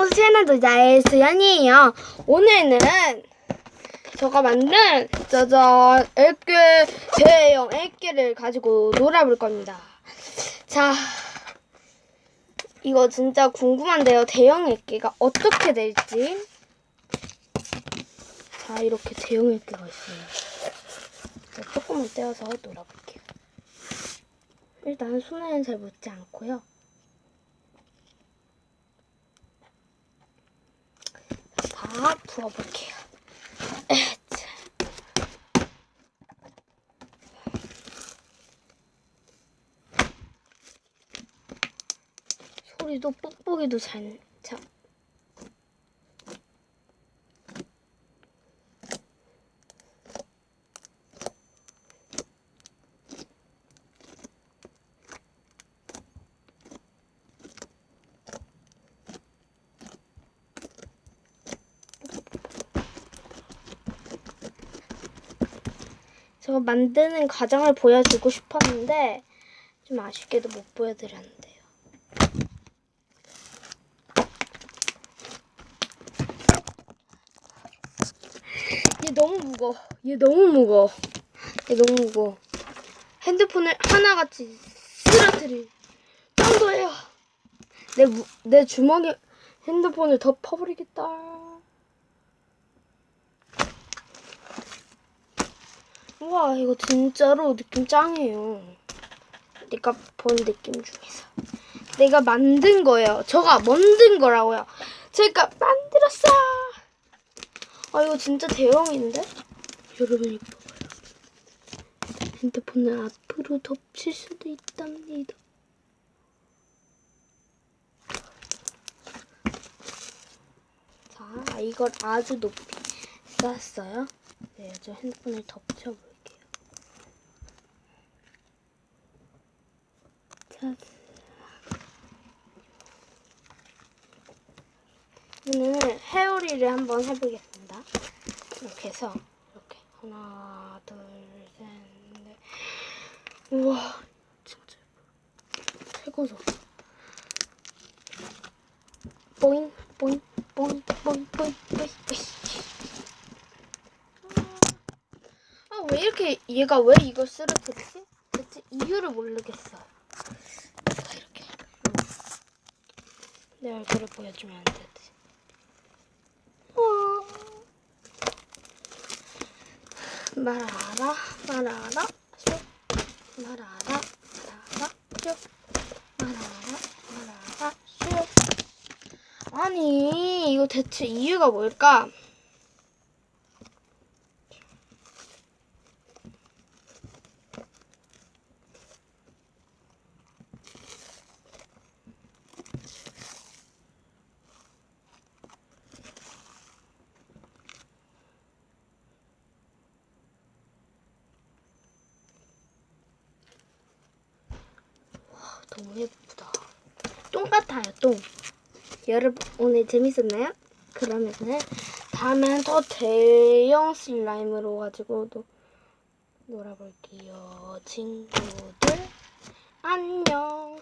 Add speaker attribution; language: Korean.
Speaker 1: 안녕 채널 도자의 수연이에요. 오늘은 제가 만든 짜잔 액괴 대형 액괴를 가지고 놀아볼 겁니다. 자, 이거 진짜 궁금한데요. 대형 액괴가 어떻게 될지. 자, 이렇게 대형 액괴가 있어요. 자, 조금만 떼어서 놀아볼게요. 일단 손에는 잘 묻지 않고요. 다 부어볼게요. 에차. 소리도 뽁뽁이도 잘, 자. 제가 만드는 과정을 보여주고 싶었는데 좀 아쉽게도 못 보여드렸는데요. 얘 너무 무거워. 얘 너무 무거워. 얘 너무 무거워. 핸드폰을 하나같이 쓰러뜨릴 정도예요. 내, 무, 내 주머니 핸드폰을 덮어버리겠다. 우와 이거 진짜로 느낌 짱이에요. 내가 본 느낌 중에서 내가 만든 거예요. 저가 만든 거라고요. 제가 만들었어. 아 이거 진짜 대형인데? 여러분 이거 봐봐요. 핸드폰을 앞으로 덮칠 수도 있답니다. 자 이걸 아주 높이 쐈어요. 네, 저 핸드폰을 덮쳐볼게요. 자, 오늘 헤어리를 한번 해보겠습니다. 이렇게 해서 이렇게 하나, 둘, 셋, 넷. 우와, 진짜 예뻐. 최고죠. 뽀잉, 뽀잉, 뽀잉, 뽀잉, 뽀잉, 뽀잉, 뽀잉. 아, 왜 이렇게 얘가 왜 이걸 쓰러뜨리지? 대체 이유를 모르겠어. 자, 이렇게. 내 얼굴을 보여주면 안 되지. 어. 말아라, 말아라, 슉. 말아라, 말아라, 슉. 말아라, 말아라, 슉. 아니, 이거 대체 이유가 뭘까? 너무 예쁘다. 똥 같아요, 똥. 여러분, 오늘 재밌었나요? 그러면은, 다음엔 더 대형 슬라임으로 가지고 또 놀아볼게요. 친구들, 안녕.